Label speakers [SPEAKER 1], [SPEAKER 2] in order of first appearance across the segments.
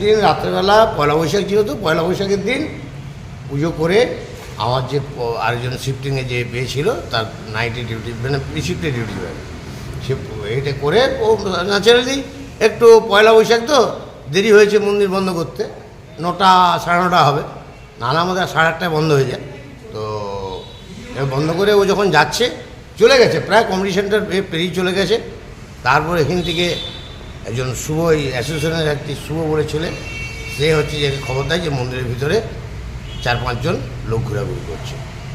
[SPEAKER 1] দিন, রাত্রেবেলা পয়লা বৈশাখ ছিল তো পয়লা বৈশাখের দিন পুজো করে আমার যে আরেকজন শিফটিংয়ে যে পেয়ে ছিল, তার নাইটে ডিউটি মানে শিফটে ডিউটি হয়। সে এটা করে ও ন্যাচারালি একটু পয়লা বৈশাখ তো দেরি হয়েছে মন্দির বন্ধ করতে, নটা, সাড়ে নটা হবে। নানা আমাদের সাড়ে আটটায় বন্ধ হয়ে যায়। তো বন্ধ করে ও যখন যাচ্ছে, চলে গেছে, প্রায় কম্পিটিশনটার পেরিয়ে চলে গেছে। তারপর এখান থেকে একজন শুভ এই অ্যাসোসিয়েশনের একটি শুভ বলে ছেলে সে হচ্ছে যে খবর দেয় যে মন্দিরের ভিতরে চার পাঁচজন লোক ঘোরাঘুরি করছে।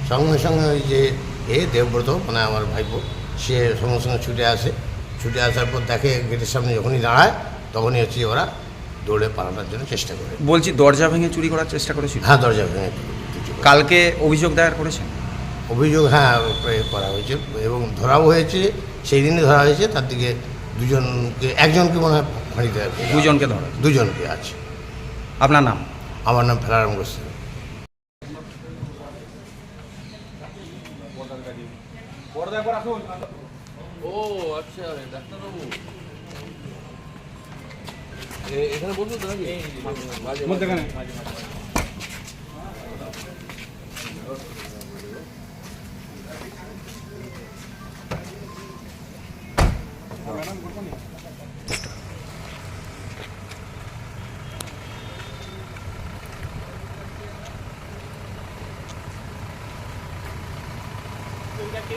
[SPEAKER 1] সঙ্গে সঙ্গে ওই যে এ দেবব্রত মানে আমার ভাইপো সে সঙ্গে সঙ্গে ছুটে আসে। ছুটে আসার পর দেখে গেটের সামনে যখনই দাঁড়ায় তখনই হচ্ছে ওরা দৌড়ে পালানোর জন্য চেষ্টা করে।
[SPEAKER 2] বলছি দরজা ভেঙে চুরি করার চেষ্টা করেছিল?
[SPEAKER 1] হ্যাঁ দরজা ভেঙে
[SPEAKER 2] কালকে অভিযোগ দায়ের করেছেন?
[SPEAKER 1] অভিযোগ হ্যাঁ করা হয়েছে এবং ধরাও হয়েছে সেই দিনই ধরা হয়েছে তার দিকে দুজনকে একজনকে মনে হয় ফাঁড়িতে
[SPEAKER 2] দুজনকে ধরা।
[SPEAKER 1] দুজনকে আছে।
[SPEAKER 2] আপনার নাম?
[SPEAKER 1] আমার নাম ফেলারাম গোস্বামী
[SPEAKER 3] ও আচ্ছা ডাক্তারবাবু। এখানে তো নাকি